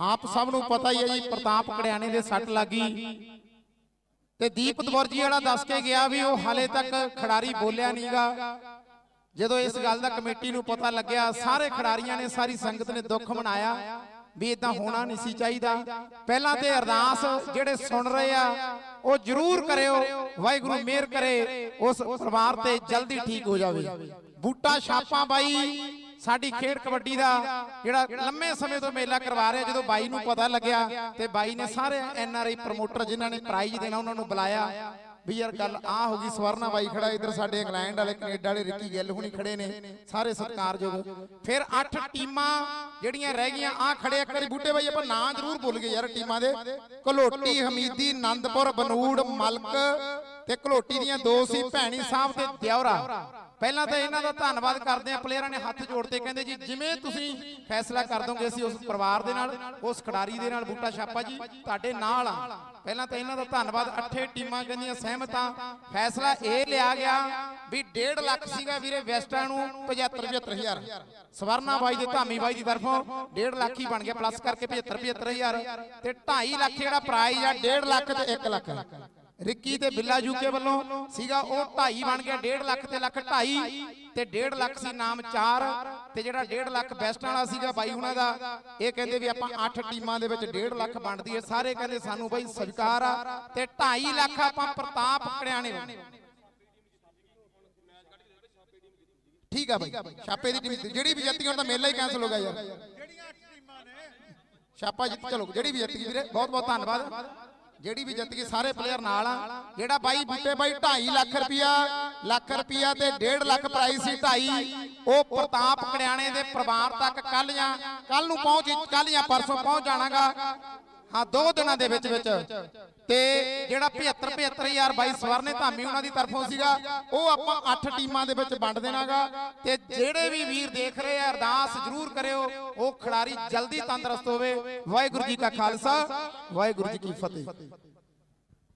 ਆਪ ਸਭ ਨੂੰ ਪਤਾ ਹੀ ਹੈ ਜੀ ਪ੍ਰਤਾਪ ਕੜਿਆਣੇ ਦੇ ਸੱਟ ਲੱਗੀ। ਤੇ ਦੀਪ ਦਵਰਜੀ ਵਾਲਾ ਦੱਸ ਕੇ ਗਿਆ ਵੀ ਉਹ ਹਾਲੇ ਤੱਕ ਖਿਡਾਰੀ ਬੋਲਿਆ ਨਹੀਂਗਾ। ਜਦੋਂ ਇਸ ਗੱਲ ਦਾ ਕਮੇਟੀ ਨੂੰ ਪਤਾ ਲੱਗਿਆ ਸਾਰੇ ਖਿਡਾਰੀਆਂ ਨੇ ਸਾਰੀ ਸੰਗਤ ਨੇ ਦੁੱਖ ਮਨਾਇਆ ਵੀ ਇਦਾਂ ਹੋਣਾ ਨਹੀਂ ਸੀ ਚਾਹੀਦਾ। ਪਹਿਲਾਂ ਤੇ ਅਰਦਾਸ ਜਿਹੜੇ ਸੁਣ ਰਹੇ ਆ ਉਹ ਜਰੂਰ ਕਰਿਓ। ਵਾਹਿਗੁਰੂ ਮਿਹਰ ਕਰੇ ਉਸ ਪਰਿਵਾਰ ਤੇ ਜਲਦੀ ਠੀਕ ਹੋ ਜਾਵੇ। ਬੂਟਾ ਛਾਪਾਂ ਬਾਈ। ਸਾਡੀ ਖੇਡ ਕਬੱਡੀ ਦਾ ਜਿਹੜਾ ਲੰਮੇ ਸਮੇਂ ਤੋਂ ਮੇਲਾ ਕਰਵਾ ਰਿਹਾ ਜਦੋਂ ਬਾਈ ਨੂੰ ਪਤਾ ਲੱਗਿਆ ਤੇ ਬਾਈ ਨੇ ਸਾਰੇ ਐਨ ਆਰ ਆਈ ਪ੍ਰਮੋਟਰ ਜਿਨ੍ਹਾਂ ਨੇ ਪ੍ਰਾਈਜ਼ ਦੇਣਾ ਉਹਨਾਂ ਨੂੰ ਬੁਲਾਇਆ। ਵੀ ਯਾਰ ਗੱਲ ਆ ਹੋ ਗਈ ਸਵਰਨਾ ਬਾਈ ਖੜਾ ਇਧਰ ਸਾਡੇ ਇੰਗਲੈਂਡ ਵਾਲੇ ਕੈਨੇਡਾ ਵਾਲੇ ਰਿੱਕੀ ਗਿੱਲ ਹੁਣੀ ਖੜੇ ਨੇ। ਸਾਰੇ ਸਤਿਕਾਰਯੋਗ ਫਿਰ 8 ਟੀਮਾਂ ਜਿਹੜੀਆਂ ਰਹਿ ਗਈਆਂ ਆ ਖੜੇ ਇੱਕ ਵਾਰੀ ਬੂਟੇ ਬਾਈ ਆਪਾਂ ਨਾਂ ਜ਼ਰੂਰ ਭੁੱਲ ਗਏ ਯਾਰ ਟੀਮਾਂ ਦੇ। ਘਲੋਟੀ ਹਮੀਦੀ ਆਨੰਦਪੁਰ ਬਨੂੜ ਮਲਕ ਤੇ ਘਲੋਟੀ ਦੀਆਂ ਦੋ ਸੀ, ਭੈਣੀ ਸਾਹਿਬ ਤੇ ਦਿਉਰਾ ਪਹਿਲਾਂ ਤਾਂ ਇਹਨਾਂ ਦਾ ਧੰਨਵਾਦ ਕਰਦੇ ਆ, ਪਲੇਅਰਾਂ ਨੇ ਹੱਥ ਜੋੜਤੇ ਕਹਿੰਦੇ ਜੀ, ਜਿਵੇਂ ਤੁਸੀਂ ਫੈਸਲਾ ਕਰ ਦੋਗੇ ਅਸੀਂ ਉਸ ਪਰਿਵਾਰ ਦੇ ਨਾਲ, ਉਸ ਖਿਡਾਰੀ ਦੇ ਨਾਲ, ਬੂਟਾ ਛਾਪਾ ਜੀ, ਤੁਹਾਡੇ ਨਾਲ ਆ। ਪਹਿਲਾਂ ਤਾਂ ਇਹਨਾਂ ਦਾ ਧੰਨਵਾਦ, ਅੱਠੇ ਟੀਮਾਂ ਕਹਿੰਦੀਆਂ ਸਹਿਮਤ ਫੈਸਲਾ ਇਹ ਲਿਆ ਗਿਆ ਵੀ 1.5 ਲੱਖ ਸੀਗਾ ਵੀਰੇ ਵੈਸਟਾਂ ਨੂੰ 75 75000 ਸਵਰਨਾ ਬਾਈ ਦੇ, ਧਾਮੀ ਬਾਈ ਦੀ ਤਰਫੋਂ 1.5 ਲੱਖ ਹੀ ਬਣ ਗਿਆ ਪਲੱਸ ਕਰਕੇ 75 75000 ਤੇ 2.5 ਲੱਖ ਜਿਹੜਾ ਪ੍ਰਾਈਜ਼ ਆ 1.5 ਲੱਖ ਤੇ 1 ਲੱਖ। ਰਿੱਕੀ ਤੇ ਬਿੱਲਾ ਯੂਕੇ ਵੱਲੋਂ ਸੀਗਾ ਉਹ 2.5 ਬਣ ਗਿਆ 1.5 ਲੱਖ ਤੇ ਲੱਖ 2.5 ਤੇ 1.5 ਲੱਖ ਸੀ ਨਾਮ 4 ਤੇ ਜਿਹੜਾ 1.5 ਲੱਖ ਬੈਸਟ ਵਾਲਾ ਸੀਗਾ ਬਾਈ ਹੁਣਾਂ ਦਾ ਇਹ ਕਹਿੰਦੇ ਵੀ ਆਪਾਂ 8 ਟੀਮਾਂ ਦੇ ਵਿੱਚ 1.5 ਲੱਖ ਵੰਡਦੀ ਹੈ। ਸਾਰੇ ਕਹਿੰਦੇ ਸਾਨੂੰ ਬਾਈ ਸਵੀਕਾਰ ਆ ਤੇ 2.5 ਲੱਖ ਆਪਾਂ ਪ੍ਰਤਾਪ ਕੜਿਆਣੇ ਨੂੰ। ਠੀਕ ਆ ਬਾਈ ਛਾਪੇ ਦੀ ਟੀਮ ਜਿਹੜੀ ਵੀ ਜਿੱਤੀ ਤਾਂ ਮੇਲਾ ਹੀ ਕੈਨਸਲ ਹੋ ਗਿਆ ਯਾਰ। ਛਾਪਾ ਜਿੱਤ ਚਲੋ ਜਿਹੜੀ ਵੀ ਜਿੱਤ ਗਈ ਵੀਰੇ ਬਹੁਤ ਬਹੁਤ ਧੰਨਵਾਦ। ਜਿਹੜੀ ਵੀ ਜਿੱਤ ਗਈ ਸਾਰੇ ਪਲੇਅਰ ਨਾਲ ਆ। ਜਿਹੜਾ ਬਾਈ ਬੂਟੇ ਬਾਈ 2.5 ਲੱਖ ਰੁਪਿਆ ਲੱਖ ਰੁਪਿਆ ਤੇ 1.5 ਲੱਖ ਪ੍ਰਾਈਜ਼ ਸੀ 2.5 ਉਹ ਪ੍ਰਤਾਪ ਕੜਿਆਣੇ ਦੇ ਪਰਿਵਾਰ ਤੱਕ ਕੱਲ ਜਾਂ ਕੱਲ ਨੂੰ ਪਹੁੰਚ ਕੱਲ ਜਾਂ ਪਰਸੋਂ ਪਹੁੰਚ ਜਾਣਾਗਾ ਹਾਂ, ਦੋ ਦਿਨਾਂ ਦੇ ਵਿੱਚ ਵਿੱਚ। ਤੇ ਜਿਹੜਾ 75 75000 ਬਾਈ ਸਵਰਨੇ ਧਾਮੀ ਉਹਨਾਂ ਦੀ ਤਰਫੋਂ ਸੀਗਾ, ਉਹ ਆਪਾਂ 8 ਟੀਮਾਂ ਦੇ ਵਿੱਚ ਵੰਡ ਦੇਣਾਗਾ। ਤੇ ਜਿਹੜੇ ਵੀ ਵੀਰ ਦੇਖ ਰਹੇ ਆ, ਅਰਦਾਸ ਜ਼ਰੂਰ ਕਰਿਓ, ਉਹ ਖਿਡਾਰੀ ਜਲਦੀ ਤੰਦਰੁਸਤ ਹੋਵੇ। ਵਾਹਿਗੁਰੂ ਜੀ ਕਾ ਖਾਲਸਾ, ਵਾਹਿਗੁਰੂ ਜੀ ਕੀ ਫਤਿਹ।